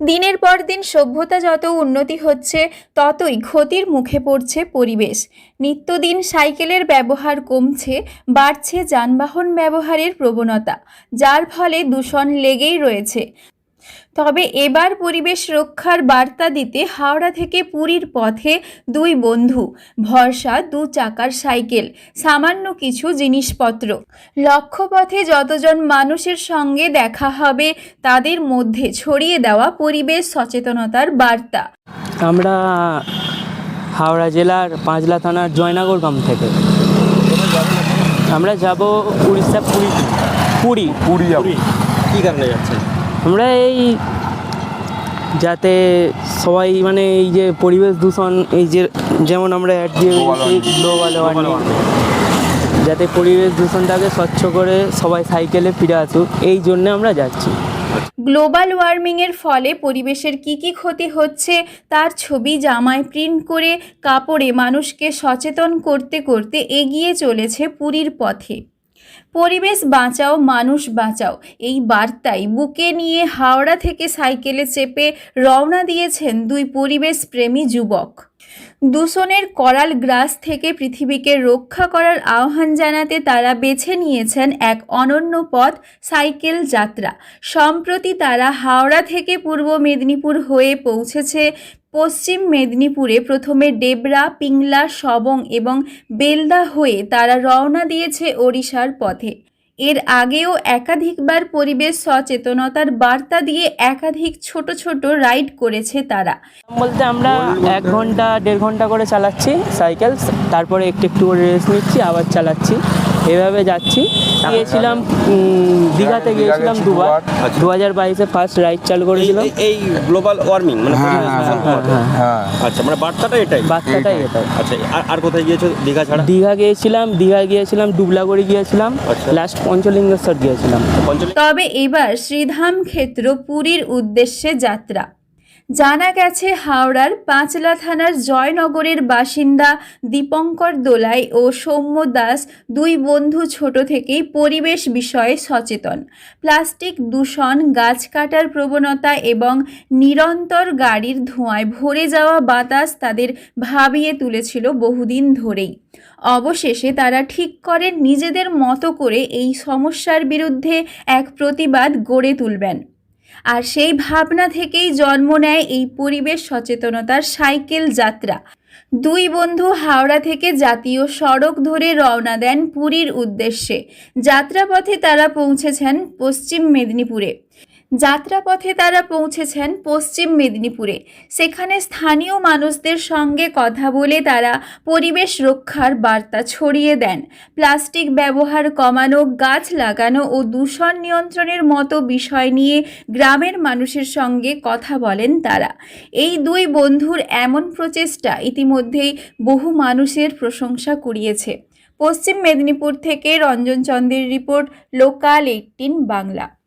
দিনের পর দিন সভ্যতা যত উন্নতি হচ্ছে, ততই ক্ষতির মুখে পড়ছে পরিবেশ। নিত্যদিন সাইকেলের ব্যবহার কমছে, বাড়ছে যানবাহন ব্যবহারের প্রবণতা, যার ফলে দূষণ লেগেই রয়েছে। তবে এবার পরিবেশ রক্ষার বার্তা দিতে হাওড়া থেকে পুরীর পথে দুই বন্ধু ভরসা দু চাকার সাইকেল সামান্য কিছু জিনিসপত্র। লক্ষ্যপথে যতজন মানুষের সঙ্গে দেখা হবে তাদের মধ্যে ছড়িয়ে দেওয়া পরিবেশ সচেতনতার বার্তা। আমরা হাওড়া জেলার পাঁচলা থানার জয়নগর গ্রাম থেকে। আমরা যাব উড়িষ্যা পুরী। পুরী। পুরী। কি কারণে যাচ্ছেন? আমরা এই যাতে সবাই মানে এই যে পরিবেশ দূষণ এই যে যেমন আমরা অ্যাড দিয়ে গ্লোবাল ওয়ার্মিং যাতে পরিবেশ দূষণটাকে স্বচ্ছ করে সবাই সাইকেলে ফিরে আসুক এই জন্য আমরা যাচ্ছি। গ্লোবাল ওয়ার্মিংয়ের ফলে পরিবেশের কি কি ক্ষতি হচ্ছে তার ছবি জামায় প্রিন্ট করে কাপড়ে মানুষকে সচেতন করতে করতে এগিয়ে চলেছে পুরীর পথে। পরিবেশ বাঁচাও, মানুষ বাঁচাও, এই বার্তাই বুকে নিয়ে হাওড়া থেকে সাইকেলে চেপে রওনা দিয়েছেন দুই পরিবেশ প্রেমী যুবক। দূষণের করাল গ্রাস থেকে পৃথিবীকে রক্ষা করার আহ্বান জানাতে তারা বেছে নিয়েছেন এক অনন্য পথ, সাইকেল যাত্রা। সম্প্রতি তারা হাওড়া থেকে পূর্ব মেদিনীপুর হয়ে পৌঁছেছে পশ্চিম মেদিনীপুরে প্রথমে ডেবরা পিংলা সবং এবং বেলদা হয়ে তারা রওনা দিয়েছে ওড়িশার পথে। এর আগেও একাধিকবার পরিবেশ সচেতনতার বার্তা দিয়ে একাধিক ছোট ছোট রাইড করেছে তারা। বলতে আমরা এক ঘণ্টা দেড় ঘণ্টা করে চালাচ্ছি সাইকেল তারপরে একটু একটু করে রেস্ট নিচ্ছি আবার চালাচ্ছি। এভাবে যাচ্ছি। গিয়েছিলাম দীঘাতে গিয়েছিলাম দুবার। আচ্ছা। দু হাজার বাইশে ফার্স্ট রাইড চালু করেছিলাম। এই- গ্লোবাল ওয়ার্মিং মানে হ্যাঁ, হ্যাঁ, হ্যাঁ, আচ্ছা মানে বার্তাটা এটাই। বাচ্চাটাই এটাই। আচ্ছা আর- আর কোথায় গিয়েছো? দীঘা ছাড়া? দীঘা গিয়েছিলাম দীঘা গিয়েছিলাম ডুবলাগড়ি গিয়েছিলাম। আচ্ছা। লাস্ট পঞ্চলিঙ্গেশ্বর গিয়েছিলাম তবে এবার শ্রীধাম ক্ষেত্র পুরীর উদ্দেশ্যে যাত্রা। জানা গেছে, হাওড়ার পাঁচলা থানার জয়নগরের বাসিন্দা দীপঙ্কর দোলাই ও সৌম্য দাস দুই বন্ধু ছোট থেকেই পরিবেশ বিষয়ে সচেতন। প্লাস্টিক দূষণ, গাছ কাটার প্রবণতা এবং নিরন্তর গাড়ির ধোঁয়ায় ভরে যাওয়া বাতাস তাদের ভাবিয়ে তুলেছিল বহুদিন ধরেই। অবশেষে তারা ঠিক করেন, নিজেদের মতো করে এই সমস্যার বিরুদ্ধে এক প্রতিবাদ গড়ে তুলবেন। আর সেই ভাবনা থেকেই জন্ম নেয় এই পরিবেশ সচেতনতার সাইকেল যাত্রা। দুই বন্ধু হাওড়া থেকে জাতীয় সড়ক ধরে রওনা দেন পুরীর উদ্দেশ্যে। যাত্রাপথে তারা পৌঁছেছেন পশ্চিম মেদিনীপুরে। যাত্রাপথে তারা পৌঁছেছেন পশ্চিম মেদিনীপুরে। সেখানে স্থানীয় মানুষদের সঙ্গে কথা বলে তারা পরিবেশ রক্ষার বার্তা ছড়িয়ে দেন। প্লাস্টিক ব্যবহার কমানো, গাছ লাগানো ও দূষণ নিয়ন্ত্রণের মতো বিষয় নিয়ে গ্রামের মানুষের সঙ্গে কথা বলেন তারা। এই দুই বন্ধুর এমন প্রচেষ্টা ইতিমধ্যেই বহু মানুষের প্রশংসা কুড়িয়েছে। পশ্চিম মেদিনীপুর থেকে রঞ্জন চন্দ্রের রিপোর্ট, লোকাল এইটিন বাংলা।